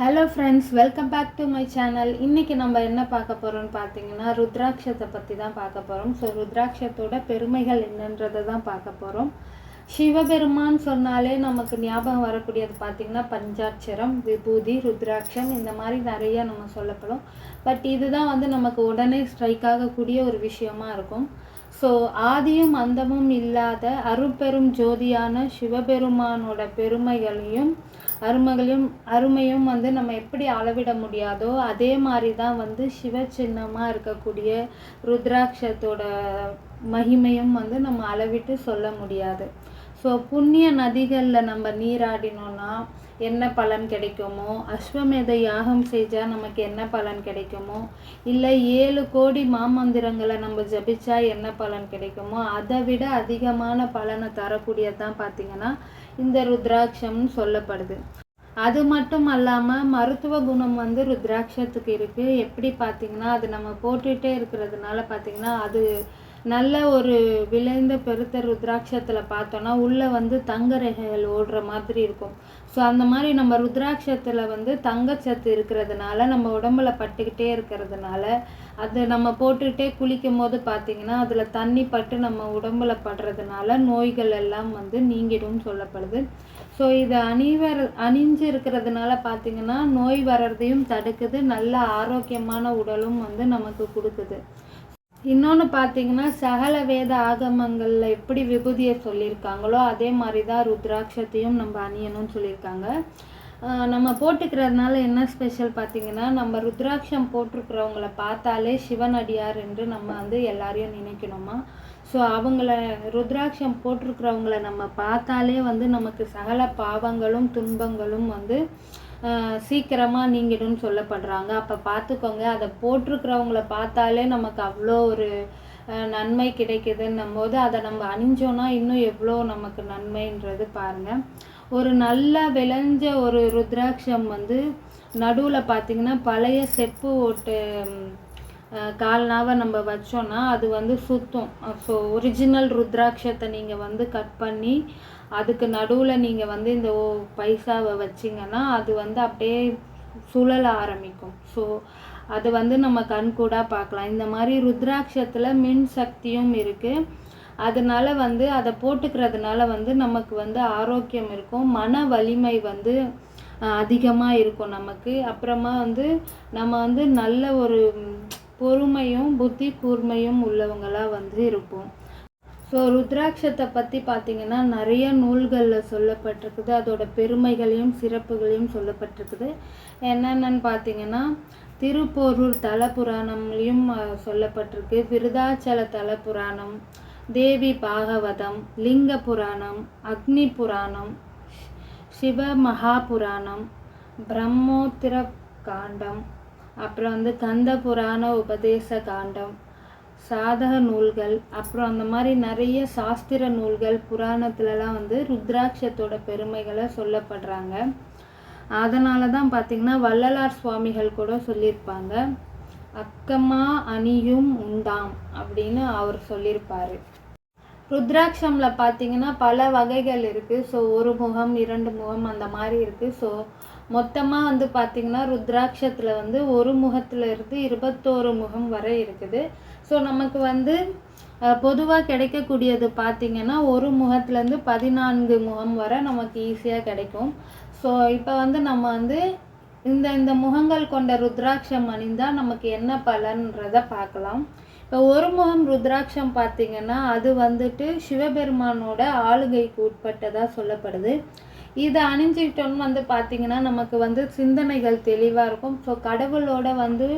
Hello friends welcome back to my channel இன்றைக்கி நம்ம என்ன பார்க்க போகிறோம்னு பார்த்தீங்கன்னா ருத்ராட்சத்தை பற்றி தான் பார்க்க போகிறோம் ஸோ ருத்ராட்சத்தோட பெருமைகள் என்னன்றதை தான் பார்க்க போகிறோம் சிவபெருமான் சொன்னாலே நமக்கு ஞாபகம் வரக்கூடியது பார்த்திங்கன்னா பஞ்சாட்சரம் விபூதி ருத்ராட்சம் இந்த மாதிரி நிறைய நம்ம சொல்லப்படும். பட் இதுதான் வந்து நமக்கு உடனே ஸ்ட்ரைக் ஆகக்கூடிய ஒரு விஷயமா இருக்கும். ஸோ ஆதியும் அந்தமும் இல்லாத அருட்பெரும் ஜோதியான சிவபெருமானோட பெருமைகளையும் அருமைகளையும் அருமையும் வந்து நம்ம எப்படி அளவிட முடியாதோ அதே மாதிரி தான் வந்து சிவ சின்னமாக இருக்கக்கூடிய ருத்ராட்சத்தோட மகிமையும் வந்து நம்ம அளவிட்டு சொல்ல முடியாது. ஸோ புண்ணிய நதிகளில் நம்ம நீராடினோன்னா என்ன பலன் கிடைக்குமோ? அஸ்வமேத யாகம் செஞ்சால் நமக்கு என்ன பலன் கிடைக்குமோ? இல்லை ஏழு கோடி மாமந்திரங்களை நம்ம ஜபிச்சா என்ன பலன் கிடைக்குமோ? அதை விட அதிகமான பலனை தரக்கூடியதான் பார்த்திங்கன்னா இந்த ருத்ராட்சம்னு சொல்லப்படுது. அது மட்டும் அல்லாமல் மருத்துவ குணம் வந்து ருத்ராட்சத்துக்கு இருக்குது எப்படி பார்த்தீங்கன்னா அது நம்ம போட்டுகிட்டே இருக்கிறதுனால பார்த்திங்கன்னா அது நல்ல ஒரு விளைந்த பெருத்த ருத்ராட்சத்தில் பார்த்தோன்னா உள்ளே வந்து தங்க ரேகைகள் ஓடுற மாதிரி இருக்கும். ஸோ அந்த மாதிரி நம்ம ருத்ராட்சத்தில் வந்து தங்கச்சத்து இருக்கிறதுனால நம்ம உடம்புல பட்டுக்கிட்டே இருக்கிறதுனால அது நம்ம போட்டுக்கிட்டே குளிக்கும் போது பார்த்திங்கன்னா அதில் தண்ணி பட்டு நம்ம உடம்புல படுறதுனால நோய்கள் எல்லாம் வந்து நீங்கிடும் சொல்லப்படுது. ஸோ இது அணிவர் அணிஞ்சு இருக்கிறதுனால பார்த்திங்கன்னா நோய் வர்றதையும் தடுக்குது. நல்ல ஆரோக்கியமான உடலும் வந்து நமக்கு கொடுக்குது. இன்னொன்று பார்த்தீங்கன்னா சகல வேத ஆகமங்களில் எப்படி விபூதியை சொல்லியிருக்காங்களோ அதே மாதிரி தான் ருத்ராட்சத்தையும் நம்ம அணியணும்னு சொல்லியிருக்காங்க. நம்ம போட்டுக்கிறதுனால என்ன ஸ்பெஷல் பார்த்தீங்கன்னா நம்ம ருத்ராட்சம் போட்டிருக்கிறவங்கள பார்த்தாலே சிவனடியார் என்று நம்ம வந்து எல்லாரையும் நினைக்கணுமா? ஸோ அவங்கள ருத்ராட்சம் போட்டிருக்கிறவங்கள நம்ம பார்த்தாலே வந்து நமக்கு சகல பாவங்களும் துன்பங்களும் வந்து சீக்கிரமாக நீங்கிடும்னு சொல்லப்படுறாங்க. அப்போ பார்த்துக்கோங்க அதை போட்டிருக்கிறவங்கள பார்த்தாலே நமக்கு அவ்வளோ ஒரு நன்மை கிடைக்குதுன்னும் போது அதை நம்ம அணிஞ்சோன்னா இன்னும் எவ்வளோ நமக்கு நன்மைன்றது பாருங்கள் ஒரு நல்லா விளைஞ்ச ஒரு ருத்ராட்சம் வந்து நடுவில் பார்த்திங்கன்னா பழைய செப்பு ஓட்டு கால்னாவை நம்ம வச்சோன்னா அது வந்து சுத்தம். ஸோ ஒரிஜினல் ருத்ராட்சத்தை நீங்கள் வந்து கட் பண்ணி அதுக்கு நடுவில் நீங்கள் வந்து இந்த ஓ பைசாவை வச்சிங்கன்னா அது வந்து அப்படியே சுழல ஆரம்பிக்கும். ஸோ அது வந்து நம்ம கண்கூடாக பார்க்கலாம். இந்த மாதிரி ருத்ராட்சத்தில் மின் சக்தியும் இருக்குது அதனால வந்து அதை போட்டுக்கிறதுனால வந்து நமக்கு வந்து ஆரோக்கியம் இருக்கும். மன வலிமை வந்து அதிகமாக இருக்கும் நமக்கு. அப்புறமா வந்து நம்ம வந்து நல்ல ஒரு பொறுமையும் புத்தி கூர்மையும் உள்ளவங்களாக வந்து இருப்போம். ஸோ ருத்ராட்சத்தை பற்றி பார்த்திங்கன்னா நிறைய நூல்களில் சொல்லப்பட்டிருக்குது. அதோட பெருமைகளையும் சிறப்புகளையும் சொல்லப்பட்டிருக்குது. என்னென்னு பார்த்தீங்கன்னா திருப்போரூர் தல புராணம்லேயும் சொல்லப்பட்டிருக்கு. விருதாச்சல தல புராணம் தேவி பாகவதம் லிங்க புராணம் அக்னி புராணம் சிவ மகாபுராணம் பிரம்மோத்திர காண்டம் அப்புறம் வந்து கந்த புராண உபதேச காண்டம் சாதக நூல்கள் அப்புறம் அந்த மாதிரி நிறைய சாஸ்திர நூல்கள் புராணத்துலலாம் வந்து ருத்ராட்சத்தோட பெருமைகளை சொல்லப்படுறாங்க. அதனால தான் பார்த்திங்கன்னா வள்ளலார் சுவாமிகள் கூட சொல்லியிருப்பாங்க அக்கமா அணியும் உண்டாம் அப்படின்னு அவர் சொல்லியிருப்பார். ருத்ராட்சமில் பார்த்தீங்கன்னா பல வகைகள் இருக்குது ஸோ ஒரு முகம் இரண்டு முகம் அந்த மாதிரி இருக்குது ஸோ மொத்தமாக வந்து பார்த்திங்கன்னா ருத்ராட்சத்தில் வந்து ஒரு முகத்தில் இருந்து இருபத்தோரு முகம் வரை இருக்குது. ஸோ நமக்கு வந்து பொதுவாக கிடைக்கக்கூடியது பார்த்திங்கன்னா ஒரு முகத்துலேருந்து பதினான்கு முகம் வரை நமக்கு ஈஸியாக கிடைக்கும். ஸோ இப்போ வந்து நம்ம வந்து இந்த இந்த முகங்கள் கொண்ட ருத்ராட்சம் அணிந்தால் நமக்கு என்ன பலன்றதை பார்க்கலாம் இப்போ ஒரு முகம் ருத்ராட்சம் பார்த்திங்கன்னா அது வந்துட்டு சிவபெருமானோட ஆளுகைக்கு உட்பட்டதாக சொல்லப்படுது. இதை அணிஞ்சிக்கிட்டோன்னு வந்து பார்த்திங்கன்னா நமக்கு வந்து சிந்தனைகள் தெளிவாக இருக்கும். ஸோ கடவுளோட வந்து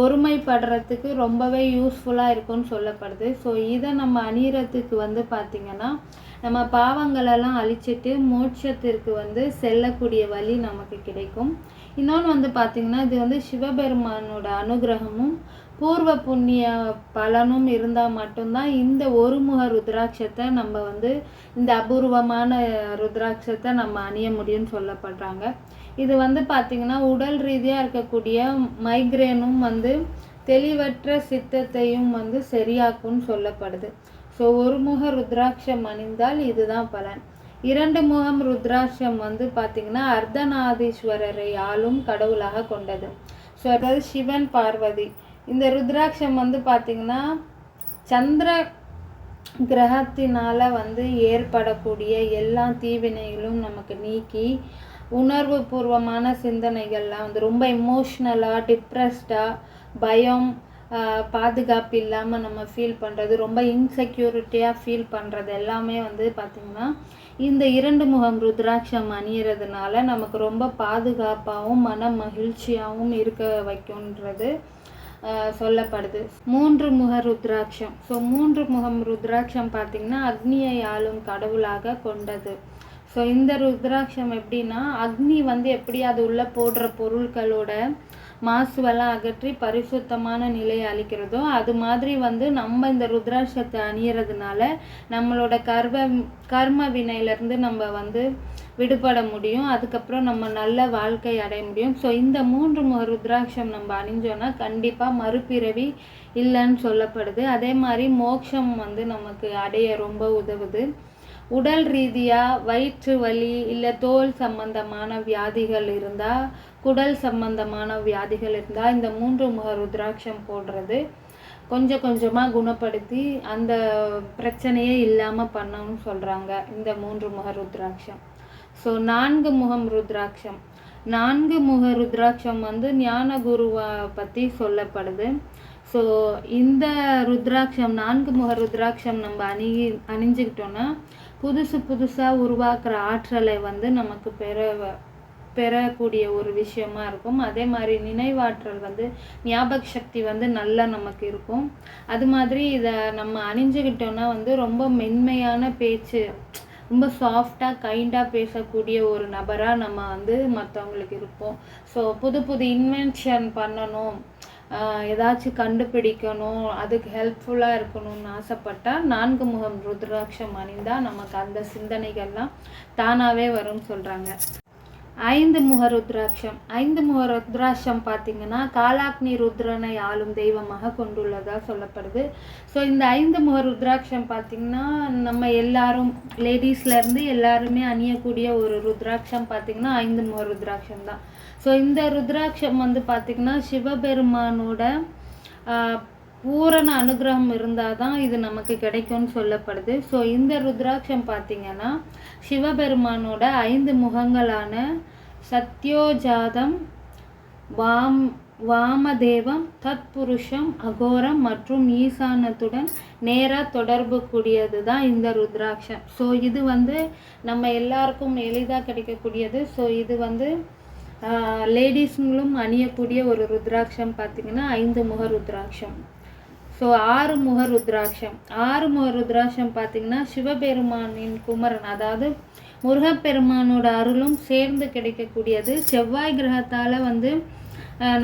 ஒருமைப்படுறதுக்கு ரொம்பவே யூஸ்ஃபுல்லாக இருக்கும்னு சொல்லப்படுது. ஸோ இதை நம்ம அணியறதுக்கு வந்து பார்த்திங்கன்னா நம்ம பாவங்களெல்லாம் அழிச்சிட்டு மோட்சத்திற்கு வந்து செல்லக்கூடிய வழி நமக்கு கிடைக்கும். இன்னொன்று வந்து பார்த்திங்கன்னா இது வந்து சிவபெருமானோட அனுகிரகமும் பூர்வ புண்ணிய பலனும் இருந்தால் மட்டும்தான் இந்த ஒருமுக ருத்ராட்சத்தை நம்ம வந்து இந்த அபூர்வமான ருத்ராட்சத்தை நம்ம அணிய முடியும்னு சொல்லப்படுறாங்க. இது வந்து பார்த்திங்கன்னா உடல் ரீதியாக இருக்கக்கூடிய மைக்ரேனும் வந்து தெளிவற்ற சித்தத்தையும் வந்து சரியாக்கும்னு சொல்லப்படுது. ஸோ ஒருமுக ருத்ராட்சம் அணிந்தால் இதுதான் பலன். இரண்டு முகம் ருத்ராட்சம் வந்து பார்த்திங்கன்னா அர்த்தநாதீஸ்வரரை ஆளும் கடவுளாக கொண்டது. ஸோ அதாவது சிவன் பார்வதி. இந்த ருத்ராட்சம் வந்து பார்த்திங்கன்னா சந்திர கிரகத்தினால் வந்து ஏற்படக்கூடிய எல்லா தீவினைகளும் நமக்கு நீக்கி உணர்வு பூர்வமான சிந்தனைகள்லாம் வந்து ரொம்ப இமோஷ்னலாக டிப்ரெஸ்டாக பயம் பாதுகாப்பு இல்லாமல் நம்ம ஃபீல் பண்ணுறது ரொம்ப இன்செக்யூரிட்டியாக ஃபீல் பண்ணுறது எல்லாமே வந்து பார்த்திங்கன்னா இந்த இரண்டு முகம் ருத்ராட்சம் அணியறதுனால நமக்கு ரொம்ப பாதுகாப்பாகவும் மன மகிழ்ச்சியாகவும் இருக்க வைக்கும்ன்றது. சொல்லப்படுது. மூன்று முக ருத்ராட்சம். ஸோ மூன்று முகம் ருத்ராட்சம் பார்த்திங்கன்னா அக்னியை ஆளும் கடவுளாக கொண்டது. ஸோ இந்த ருத்ராட்சம் எப்படின்னா அக்னி வந்து எப்படி அது உள்ள போடுற பொருட்களோட மாசுவெல்லாம் அகற்றி பரிசுத்தமான நிலையை அளிக்கிறதோ அது மாதிரி வந்து நம்ம இந்த ருத்ராட்சத்தை அணியறதுனால நம்மளோட கர்வ கர்ம வினையிலேருந்து நம்ம வந்து விடுபட முடியும். அதுக்கப்புறம் நம்ம நல்ல வாழ்க்கை அடைய முடியும். ஸோ இந்த மூன்று முக ருத்ராட்சம் நம்ம அணிஞ்சோன்னா கண்டிப்பாக மறுபிறவி இல்லைன்னு சொல்லப்படுது. அதே மாதிரி மோட்சம் வந்து நமக்கு அடைய ரொம்ப உதவுது. உடல் ரீதியாக வயிற்று வலி இல்லை தோல் சம்பந்தமான வியாதிகள் இருந்தால் குடல் சம்பந்தமான வியாதிகள் இருந்தால் இந்த மூன்று முக ருத்ராட்சம் போடுறது. கொஞ்சம் கொஞ்சமாக குணப்படுத்தி அந்த பிரச்சனையே இல்லாமல் பண்ணணும்னு சொல்கிறாங்க இந்த மூன்று முக ருத்ராட்சம். ஸோ நான்கு முகம் ருத்ராட்சம். நான்கு முக ருத்ராட்சம் வந்து ஞான குருவை பற்றி சொல்லப்படுது. ஸோ இந்த ருத்ராட்சம் நான்கு முக ருத்ராட்சம் நம்ம அணி அணிஞ்சுக்கிட்டோன்னா புதுசு புதுசாக உருவாக்குற ஆற்றலை வந்து நமக்கு பெற பெறக்கூடிய ஒரு விஷயமா இருக்கும். அதே மாதிரி நினைவாற்றல் வந்து ஞாபக சக்தி வந்து நல்லா நமக்கு இருக்கும். அது மாதிரி இதை நம்ம அணிஞ்சுக்கிட்டோன்னா வந்து ரொம்ப மென்மையான பேச்சு ரொம்ப சாஃப்டாக கைண்டாக பேசக்கூடிய ஒரு நபராக நம்ம வந்து மற்றவங்களுக்கு இருப்போம். ஸோ புது புது இன்வென்ஷன் பண்ணணும். ஏதாச்சும் கண்டுபிடிக்கணும் அதுக்கு ஹெல்ப்ஃபுல்லாக இருக்கணும்னு ஆசைப்பட்டால் நான்கு முகம் ருத்ராட்சம் அணிந்தால் நமக்கு அந்த சிந்தனைகள்லாம் தானாகவே வரும்னு சொல்கிறாங்க ஐந்து முக ருத்ராட்சம். ஐந்து முக ருத்ராட்சம் பார்த்தீங்கன்னா காலாக்னி ருத்ரனை ஆளும் தெய்வமாக கொண்டுள்ளதாக சொல்லப்படுது. ஸோ இந்த ஐந்து முக ருத்ராட்சம் பார்த்தீங்கன்னா நம்ம எல்லாரும் லேடிஸ்லேருந்து எல்லாருமே அணியக்கூடிய ஒரு ருத்ராட்சம் பார்த்தீங்கன்னா ஐந்து முக ருத்ராட்சம் தான். ஸோ இந்த ருத்ராட்சம் வந்து பார்த்திங்கன்னா சிவபெருமானோட பூரண அனுகிரகம் இருந்தால் தான் இது நமக்கு கிடைக்கும்னு சொல்லப்படுது. ஸோ இந்த ருத்ராட்சம் பார்த்திங்கன்னா சிவபெருமானோட ஐந்து முகங்களான சத்யோஜாதம் வாம் வாமதேவம் தத்புருஷம் அகோரம் மற்றும் ஈசானத்துடன் நேராக தொடர்பு கூடியது தான் இந்த ருத்ராட்சம். ஸோ இது வந்து நம்ம எல்லாருக்கும் எளிதாக கிடைக்கக்கூடியது. ஸோ இது வந்து லேடிஸுங்களும் அணியக்கூடிய ஒரு ருத்ராட்சம் பார்த்திங்கன்னா ஐந்து முக ருத்ராட்சம். ஸோ ஆறு முக ருத்ராட்சம். ஆறு முக ருத்ராட்சம் பார்த்திங்கன்னா சிவபெருமானின் குமரன் அதாவது முருகப்பெருமானோட அருளும் சேர்ந்து கிடைக்கக்கூடியது. செவ்வாய் கிரகத்தால் வந்து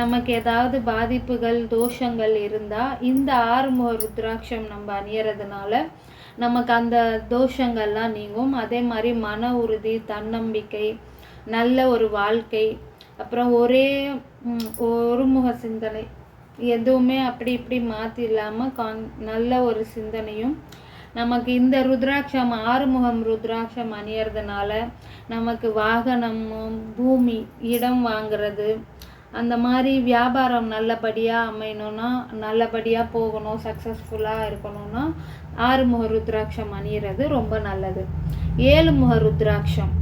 நமக்கு ஏதாவது பாதிப்புகள் தோஷங்கள் இருந்தால் இந்த ஆறுமுக ருத்ராட்சம் நம்ம அணியறதுனால நமக்கு அந்த தோஷங்கள்லாம் நீங்கும். அதே மாதிரி மன உறுதி தன்னம்பிக்கை நல்ல ஒரு வாழ்க்கை அப்புறம் ஒரே ஒருமுக சிந்தனை எதுவுமே அப்படி இப்படி மாற்றி இல்லாமல் கான் நல்ல ஒரு சிந்தனையும் நமக்கு இந்த ருத்ராட்சம் ஆறுமுகம் ருத்ராட்சம் அணியறதுனால நமக்கு வாகனமும் பூமி இடம் வாங்கிறது அந்த மாதிரி வியாபாரம் நல்லபடியாக அமையணும்னா நல்லபடியாக போகணும் சக்ஸஸ்ஃபுல்லாக இருக்கணும்னா ஆறுமுக ருத்ராட்சம் அணியிறது ரொம்ப நல்லது. ஏழு முக ருத்ராட்சம்.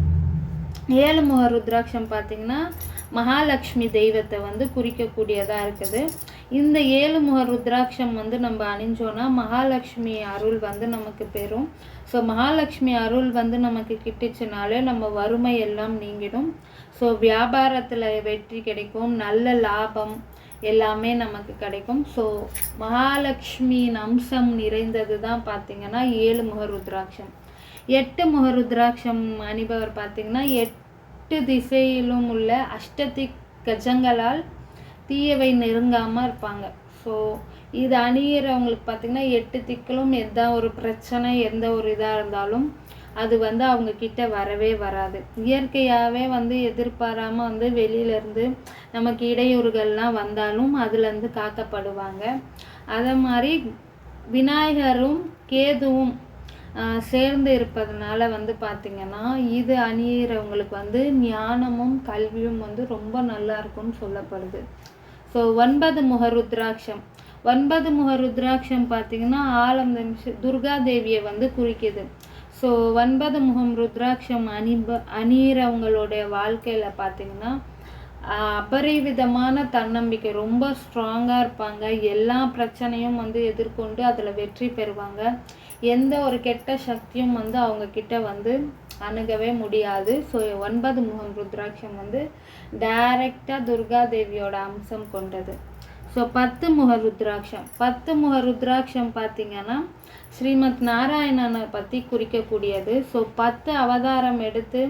ஏழு முக ருத்ராட்சம் பார்த்திங்கன்னா மகாலட்சுமி தெய்வத்தை வந்து குறிக்கக்கூடியதாக இருக்குது. இந்த ஏழு முக ருத்ராட்சம் வந்து நம்ம அணிஞ்சோன்னா மகாலட்சுமி அருள் வந்து நமக்கு பெறும். ஸோ மகாலட்சுமி அருள் வந்து நமக்கு கிட்டுச்சுனாலே நம்ம வறுமை எல்லாம் நீங்கிடும். ஸோ வியாபாரத்தில் வெற்றி கிடைக்கும் நல்ல லாபம் எல்லாமே நமக்கு கிடைக்கும். ஸோ மகாலட்சுமியின் அம்சம் நிறைந்தது தான் பார்த்திங்கன்னா ஏழு முக ருத்ராட்சம். எட்டு முக ருத்ராட்சம் அணிபவர் பார்த்திங்கன்னா எட் எட்டு திசையிலும் உள்ள அஷ்டதி கஜங்களால் தீயவை நெருங்காமல் இருப்பாங்க. ஸோ இது அணியிறவங்களுக்கு பார்த்திங்கன்னா எட்டு திக்கிலும் எந்த ஒரு பிரச்சனை எந்த ஒரு இதாக இருந்தாலும் அது வந்து அவங்க கிட்ட வரவே வராது. இயற்கையாகவே வந்து எதிர்பாராமல் வந்து வெளியிலேருந்து நமக்கு இடையூறுகள்லாம் வந்தாலும் அதுலேருந்து காக்கப்படுவாங்க. அதே மாதிரி விநாயகரும் கேதுவும் சேர்ந்து இருப்பதனால வந்து பார்த்திங்கன்னா இது அணியிறவங்களுக்கு வந்து ஞானமும் கல்வியும் வந்து ரொம்ப நல்லா இருக்கும்னு சொல்லப்படுது. ஸோ ஒன்பது முக ருத்ராட்சம். ஒன்பது முக ருத்ராட்சம் பார்த்திங்கன்னா ஆலம் துர்கா தேவியை வந்து குறிக்குது. ஸோ ஒன்பது முகம் ருத்ராட்சம் அணிப அணியிறவங்களுடைய வாழ்க்கையில் பார்த்திங்கன்னா அபரிவிதமான தன்னம்பிக்கை ரொம்ப ஸ்ட்ராங்காக இருப்பாங்க. எல்லா பிரச்சனையும் வந்து எதிர்கொண்டு அதில் வெற்றி பெறுவாங்க. எந்த ஒரு கெட்ட சக்தியும் வந்து அவங்க கிட்ட வந்து அணுகவே முடியாது. ஸோ ஒன்பது முகம் ருத்ராட்சம் வந்து டைரக்டாக துர்கா தேவியோட அம்சம் கொண்டது. ஸோ பத்து முக ருத்ராட்சம். பத்து முக ருத்ராட்சம் பார்த்திங்கன்னா ஸ்ரீமத் நாராயணனை பற்றி குறிக்கக்கூடியது. ஸோ பத்து அவதாரம் எடுத்து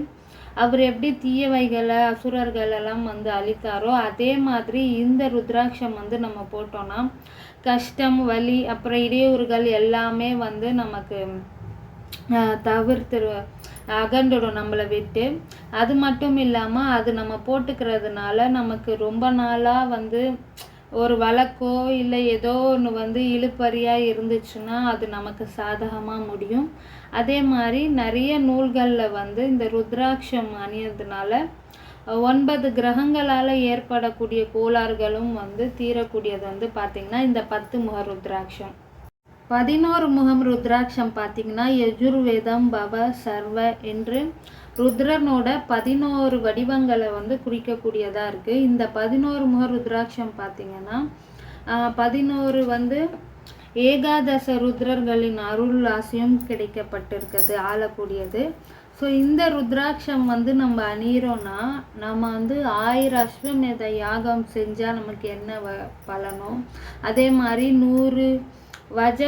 அவர் எப்படி தீயவைகளை அசுரர்கள் எல்லாம் வந்து அழித்தாரோ அதே மாதிரி இந்த ருத்ராட்சம் வந்து நம்ம போட்டோம்னா கஷ்டம் வலி அப்புறம் இடையூறுகள் எல்லாமே வந்து நமக்கு ஆஹ் தவிர்த்துரு அகண்டுடும் நம்மளை விட்டு. அது மட்டும் இல்லாமல் அது நம்ம போட்டுக்கிறதுனால நமக்கு ரொம்ப நாளாக வந்து ஒரு வழக்கோ இல்லை ஏதோ ஒன்று வந்து இழுப்பறியாக இருந்துச்சுன்னா அது நமக்கு சாதகமாக முடியும். அதே மாதிரி நிறைய நூல்களில் வந்து இந்த ருத்ராட்சம் அணியதுனால ஒன்பது கிரகங்களால் ஏற்படக்கூடிய கோளாறுகளும் வந்து தீரக்கூடியது வந்து பார்த்திங்கன்னா இந்த பத்து முக ருத்ராட்சம். பதினோரு முகம் ருத்ராட்சம் பார்த்தீங்கன்னா யஜுர்வேதம் பவ சர்வ என்று ருத்ரனோட பதினோரு வடிவங்களை வந்து குறிக்கக்கூடியதாக இருக்குது இந்த பதினோரு முக ருத்ராட்சம் பார்த்தீங்கன்னா ஆஹ், பதினோரு வந்து ஏகாதச ருத்ரர்களின் அருள் ஆசையும் கிடைக்கப்பட்டிருக்கிறது ஆளக்கூடியது. ஸோ இந்த ருத்ராட்சம் வந்து நம்ம அணியிறோன்னா நம்ம வந்து ஆயிரம் அஸ்வமேத யாகம் செஞ்சால் நமக்கு என்ன வ பலனோ? அதே மாதிரி நூறு வஜ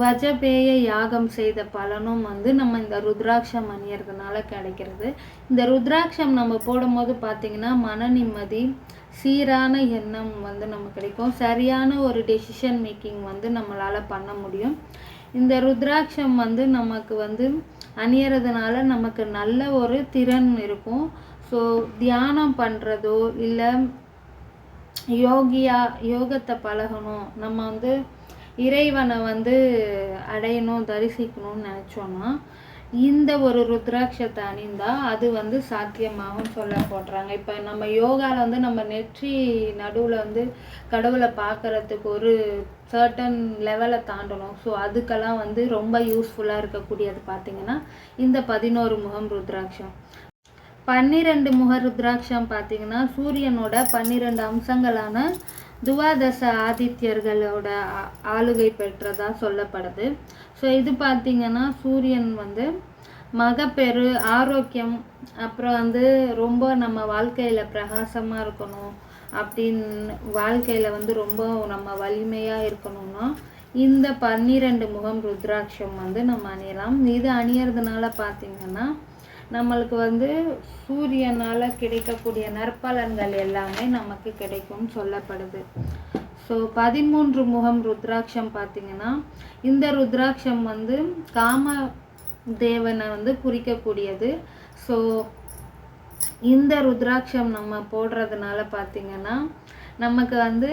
வஜபேய யாகம் செய்த பலனும் வந்து நம்ம இந்த ருத்ராட்சம் அணியறதுனால கிடைக்கிறது. இந்த ருத்ராட்சம் நம்ம போடும்போது பார்த்தீங்கன்னா மன நிம்மதி சீரான எண்ணம் வந்து நமக்கு கிடைக்கும். சரியான ஒரு டெசிஷன் மேக்கிங் வந்து நம்மளால் பண்ண முடியும். இந்த ருத்ராட்சம் வந்து நமக்கு வந்து அணியறதுனால நமக்கு நல்ல ஒரு திறன் இருக்கும். ஸோ தியானம் பண்ணுறதோ இல்லை யோகியா யோகத்தை பழகணும். நம்ம வந்து இறைவனை வந்து அடையணும் தரிசிக்கணும்னு நினச்சோன்னா இந்த ஒரு ருத்ராட்சத்தை அணிந்தால் அது வந்து சாத்தியமாகும் சொல்ல போடுறாங்க இப்போ நம்ம யோகாவில் வந்து நம்ம நெற்றி நடுவில் வந்து கடவுளை பார்க்கறதுக்கு ஒரு சர்டன் லெவலை தாண்டணும். ஸோ அதுக்கெல்லாம் வந்து ரொம்ப யூஸ்ஃபுல்லாக இருக்கக்கூடியது பார்த்திங்கன்னா இந்த பதினோரு முகம் ருத்ராட்சம். பன்னிரெண்டு முக ருத்ராட்சம் பார்த்தீங்கன்னா சூரியனோட பன்னிரெண்டு அம்சங்களான துவாதச ஆதித்யர்களோட ஆளுகை பெற்றதா சொல்லப்படுது. ஸோ இது பார்த்திங்கன்னா சூரியன் வந்து மகப்பெரு ஆரோக்கியம் அப்புறம் வந்து ரொம்ப நம்ம வாழ்க்கையில் பிரகாசமாக இருக்கணும் அப்படின்னு வாழ்க்கையில் வந்து ரொம்ப நம்ம வலிமையாக இருக்கணும்னா இந்த பன்னிரெண்டு முகம் ருத்ராட்சம் வந்து நம்ம அணியலாம். இது அணியறதுனால பார்த்திங்கன்னா நம்மளுக்கு வந்து சூரியனால் கிடைக்கக்கூடிய நற்பலன்கள் எல்லாமே நமக்கு கிடைக்கும்னு சொல்லப்படுது. ஸோ பதிமூன்று முகம் ருத்ராட்சம் பார்த்தீங்கன்னா இந்த ருத்ராட்சம் வந்து காம தேவனை வந்து குறிக்கக்கூடியது. ஸோ இந்த ருத்ராட்சம் நம்ம போடுறதுனால பார்த்தீங்கன்னா நமக்கு வந்து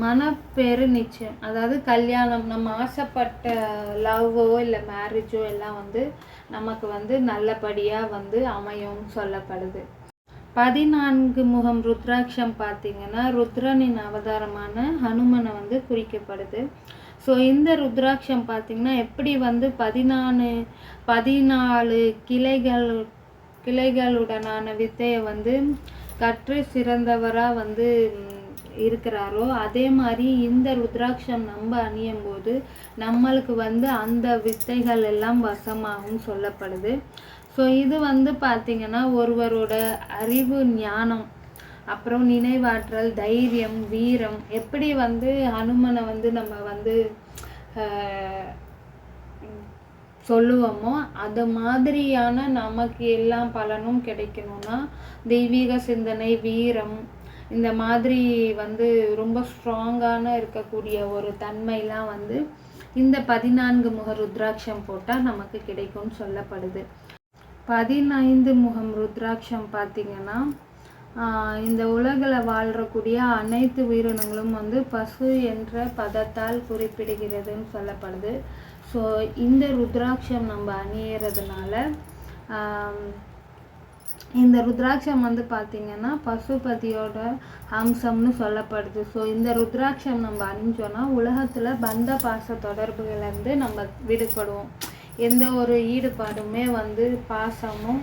மனப்பெரு நிச்சயம் அதாவது கல்யாணம் நம்ம ஆசைப்பட்ட லவ்வோ இல்லை மேரேஜோ எல்லாம் வந்து நமக்கு வந்து நல்லபடியாக வந்து அமையும் சொல்லப்படுது. பதினான்கு முகம் ருத்ராட்சம் பார்த்தீங்கன்னா ருத்ரனின் அவதாரமான ஹனுமனை வந்து குறிக்கப்படுது. ஸோ இந்த ருத்ராட்சம் பார்த்திங்கன்னா எப்படி வந்து பதினாலு பதினாலு கிளைகள் கிளைகளுடனான வித்தையை வந்து கற்று சிறந்தவராக வந்து இருக்கிறாரோ அதே மாதிரி இந்த ருத்ராட்சம் நம்ம அணியும் போது நம்மளுக்கு வந்து அந்த வித்தைகள் எல்லாம் வசமாகும் சொல்லப்படுது. ஸோ இது வந்து பார்த்திங்கன்னா ஒருவரோட அறிவு ஞானம் அப்புறம் நினைவாற்றல் தைரியம் வீரம் எப்படி வந்து ஹனுமனை வந்து நம்ம வந்து சொல்லுவோமோ அது மாதிரியான நமக்கு எல்லா பலனும் கிடைக்கணும்னா தெய்வீக சிந்தனை வீரம் இந்த மாதிரி வந்து ரொம்ப ஸ்ட்ராங்கான இருக்கக்கூடிய ஒரு தன்மைலாம் வந்து இந்த பதினான்கு முக ருத்ராட்சம் போட்டால் நமக்கு கிடைக்கும்னு சொல்லப்படுது. பதினைந்து முகம் ருத்ராட்சம் பார்த்தீங்கன்னா இந்த உலகில் வாழ்றக்கூடிய அனைத்து உயிரினங்களும் வந்து பசு என்ற பதத்தால் குறிப்பிடுகிறதுன்னு சொல்லப்படுது. ஸோ இந்த ருத்ராட்சம் நம்ம அணியறதுனால இந்த ருத்ராட்சம் வந்து பார்த்திங்கன்னா பசுபதியோட அம்சம்னு சொல்லப்படுது. ஸோ இந்த ருத்ராட்சம் நம்ம அணிஞ்சோன்னா உலகத்தில் பந்த பாச தொடர்புகள்லேருந்து நம்ம விடுபடுவோம். எந்த ஒரு ஈடுபாடுமே வந்து பாசமும்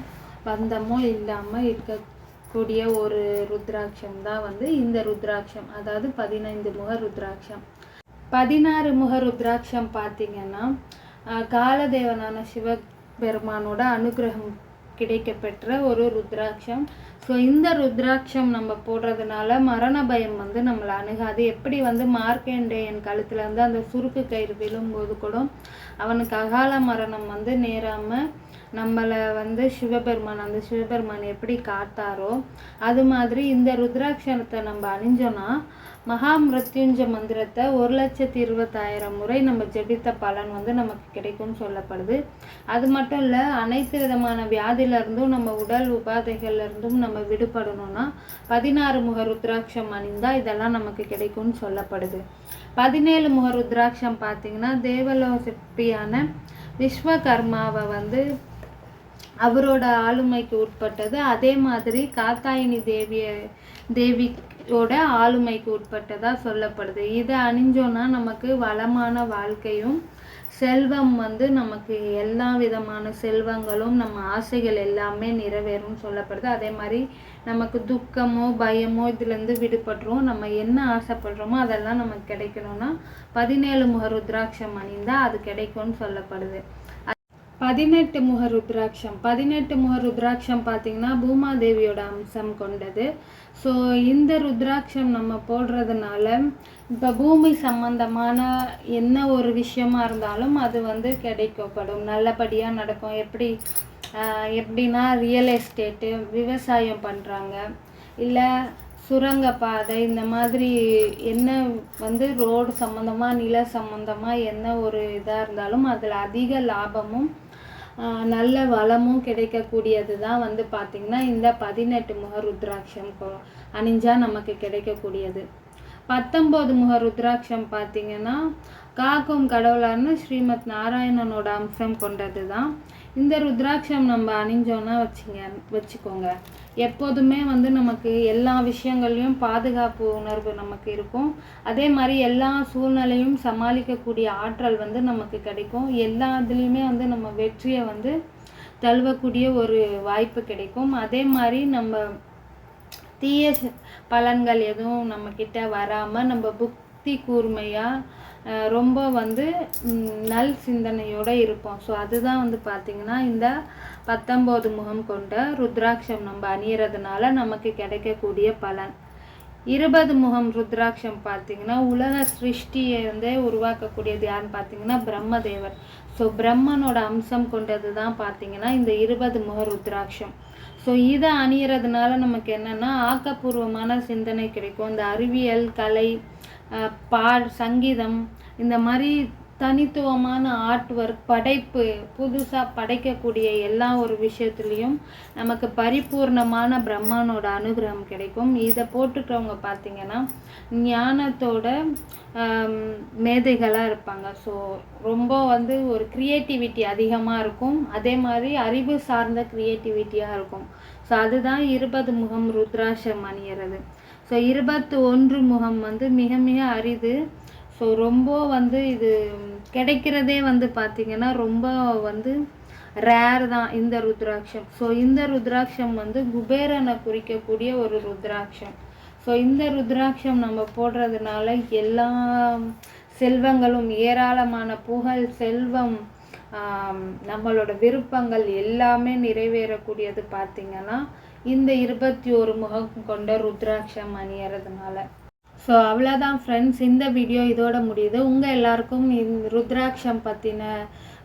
பந்தமும் இல்லாமல் இருக்கக்கூடிய ஒரு ருத்ராட்சம் தான் வந்து இந்த ருத்ராட்சம். அதாவது பதினைந்து முக ருத்ராட்சம். பதினாறு முக ருத்ராட்சம் பார்த்தீங்கன்னா காலதேவனான சிவபெருமானோட அனுகிரகம் கிடைக்கப்பெற்ற ஒரு ருத்ராட்சம். ஸோ இந்த ருத்ராட்சம் நம்ம போடுறதுனால மரண பயம் வந்து நம்மளை அணுகாது. எப்படி வந்து மார்க்கண்டேயன் கழுத்துல வந்து அந்த சுருக்கு கயிறு விழும்போது கூட அவனுக்கு அகால மரணம் வந்து நேராம நம்மளை வந்து சிவபெருமான் அந்த சிவபெருமான் எப்படி காத்தாரோ அது மாதிரி இந்த ருத்ராட்சணத்தை நம்ம அணிஞ்சோன்னா மகாமிருத்யுஞ்ச மந்திரத்தை ஒரு லட்சத்தி இருபத்தாயிரம் முறை நம்ம ஜெபித்த பலன் வந்து நமக்கு கிடைக்கும்னு சொல்லப்படுது. அது மட்டும் இல்லை அனைத்து விதமான வியாதியிலிருந்தும் நம்ம உடல் உபாதைகள்ல இருந்தும் நம்ம விடுபடணும்னா பதினாறு முக ருத்ராட்சம் அணிந்தால் இதெல்லாம் நமக்கு கிடைக்கும்னு சொல்லப்படுது. பதினேழு முக ருத்ராட்சம் பார்த்தீங்கன்னா தேவலோ சிற்பியான விஸ்வகர்மாவை வந்து அவரோட ஆளுமைக்கு உட்பட்டது. அதே மாதிரி காத்தாயினி தேவிய ஓட ஆளுமைக்கு உட்பட்டதாக சொல்லப்படுது. இதை அணிஞ்சோன்னா நமக்கு வளமான வாழ்க்கையும் செல்வம் வந்து நமக்கு எல்லா விதமான செல்வங்களும் நம்ம ஆசைகள் எல்லாமே நிறைவேறும் சொல்லப்படுது. அதே மாதிரி நமக்கு துக்கமோ பயமோ இதுலேருந்து விடுபட்டுரும். நம்ம என்ன ஆசைப்படுறோமோ அதெல்லாம் நமக்கு கிடைக்கணும்னா பதினேழு முக ருத்ராட்சம் அணிந்தால் அது கிடைக்கும்னு சொல்லப்படுது. பதினெட்டு முக ருத்ராட்சம். பதினெட்டு முக ருத்ராட்சம் பார்த்தீங்கன்னா பூமாதேவியோட அம்சம் கொண்டது. ஸோ இந்த ருத்ராட்சம் நம்ம போடுறதுனால இப்போ பூமி சம்பந்தமான என்ன ஒரு விஷயமா இருந்தாலும் அது வந்து கிடைக்கப்படும். நல்லபடியாக நடக்கும். எப்படி எப்படின்னா ரியல் எஸ்டேட்டு விவசாயம் பண்ணுறாங்க இல்லை சுரங்கப்பாதை இந்த மாதிரி என்ன வந்து ரோடு சம்மந்தமாக நில சம்மந்தமாக என்ன ஒரு இதாக இருந்தாலும் அதில் அதிக லாபமும் நல்ல வளமும் கிடைக்கக்கூடியது தான் வந்து பார்த்திங்கன்னா இந்த பதினெட்டு முக ருத்ராட்சம் அணிஞ்சால் அணிஞ்சா நமக்கு கிடைக்கக்கூடியது. பத்தொம்போது முக ருத்ராட்சம் பார்த்திங்கன்னா காக்கும் கடவுளான ஸ்ரீமத் நாராயணனோட அம்சம் கொண்டது தான் இந்த ருத்ராட்சம் நம்ம அணிஞ்சோன்னா வச்சுங்க வச்சுக்கோங்க. எப்போதுமே வந்து நமக்கு எல்லா விஷயங்கள்லையும் பாதுகாப்பு உணர்வு நமக்கு இருக்கும். அதே மாதிரி எல்லா சூழ்நிலையும் சமாளிக்கக்கூடிய ஆற்றல் வந்து நமக்கு கிடைக்கும். எல்லா இதுலேயுமே வந்து நம்ம வெற்றியை வந்து தழுவக்கூடிய ஒரு வாய்ப்பு கிடைக்கும். அதே மாதிரி நம்ம தீய பலன்கள் எதுவும் நம்மக்கிட்ட வராமல் நம்ம புக்தி கூர்மையாக ரொம்ப வந்து நல் சிந்தனையோடு இருப்போம். ஸோ அதுதான் வந்து பார்த்திங்கன்னா இந்த பத்தொம்போது முகம் கொண்ட ருத்ராட்சம் நம்ம அணியறதுனால நமக்கு கிடைக்கக்கூடிய பலன். இருபது முகம் ருத்ராட்சம் பார்த்தீங்கன்னா உலக சிருஷ்டியை வந்து உருவாக்கக்கூடியது யாருன்னு பார்த்தீங்கன்னா பிரம்மதேவர். ஸோ பிரம்மனோட அம்சம் கொண்டது தான் பார்த்தீங்கன்னா இந்த இருபது முக ருத்ராட்சம். ஸோ இதை அணியறதுனால நமக்கு என்னென்னா ஆக்கப்பூர்வமான சிந்தனை கிடைக்கும். இந்த அறிவியல் கலை பால் பா சங்கீதம் இந்த மாதிரி தனித்துவமான ஆர்ட் ஒர்க் படைப்பு புதுசாக படைக்கக்கூடிய எல்லா ஒரு விஷயத்துலேயும் நமக்கு பரிபூர்ணமான பிரம்மானோட அனுகிரகம் கிடைக்கும். இதை போட்டுக்கிறவங்க பார்த்திங்கன்னா ஞானத்தோட மேதைகளாக இருப்பாங்க. ஸோ ரொம்ப வந்து ஒரு க்ரியேட்டிவிட்டி அதிகமாக இருக்கும். அதே மாதிரி அறிவு சார்ந்த க்ரியேட்டிவிட்டியாக இருக்கும். ஸோ அதுதான் இருபது முகம் ருத்ராட்சம் அணியிறது. ஸோ இருபத்து ஒன்று முகம் வந்து மிக மிக அரிது. ஸோ ரொம்ப வந்து இது கிடைக்கிறதே வந்து பார்த்திங்கன்னா ரொம்ப வந்து ரேர் தான் இந்த ருத்ராட்சம். ஸோ இந்த ருத்ராட்சம் வந்து குபேரனை குறிக்கக்கூடிய ஒரு ருத்ராட்சம். ஸோ இந்த ருத்ராட்சம் நம்ம போடுறதுனால எல்லா செல்வங்களும் ஏராளமான புகழ் செல்வம் நம்மளோட விருப்பங்கள் எல்லாமே நிறைவேறக்கூடியது பார்த்திங்கன்னா இந்த இருபத்தி ஒரு முகம் கொண்ட ருத்ராட்சம் அணியறதுனால ஸோ அவ்வளோதான் ஃப்ரெண்ட்ஸ் இந்த வீடியோ இதோட முடியுது. உங்கள் எல்லாருக்கும் இந்த ருத்ராட்சம் பற்றின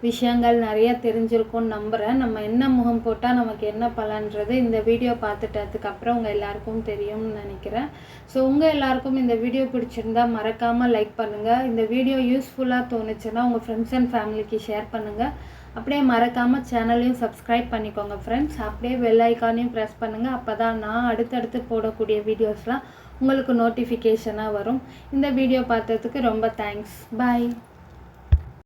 விஷயங்கள் நிறைய தெரிஞ்சிருக்கும்னு நம்புகிறேன் நம்ம என்ன முகம் போட்டால் நமக்கு என்ன பலன்றது இந்த வீடியோ பார்த்துட்டதுக்கப்புறம் உங்கள் எல்லாருக்கும் தெரியும்னு நினைக்கிறேன். ஸோ உங்கள் எல்லாருக்கும் இந்த வீடியோ பிடிச்சிருந்தா மறக்காமல் லைக் பண்ணுங்கள் இந்த வீடியோ யூஸ்ஃபுல்லாக தோணுச்சுன்னா உங்கள் ஃப்ரெண்ட்ஸ் அண்ட் ஃபேமிலிக்கு ஷேர் பண்ணுங்கள் அப்படியே மறக்காமல் சேனலையும் சப்ஸ்கிரைப் பண்ணிக்கோங்க ஃப்ரெண்ட்ஸ் அப்படியே வெல் ஐக்கானையும் ப்ரெஸ் பண்ணுங்கள் அப்போ தான் நான் அடுத்தடுத்து போடக்கூடிய வீடியோஸ்லாம் உங்களுக்கு நோட்டிஃபிகேஷனாக வரும். இந்த வீடியோ பார்த்ததுக்கு ரொம்ப தேங்க்ஸ் பாய்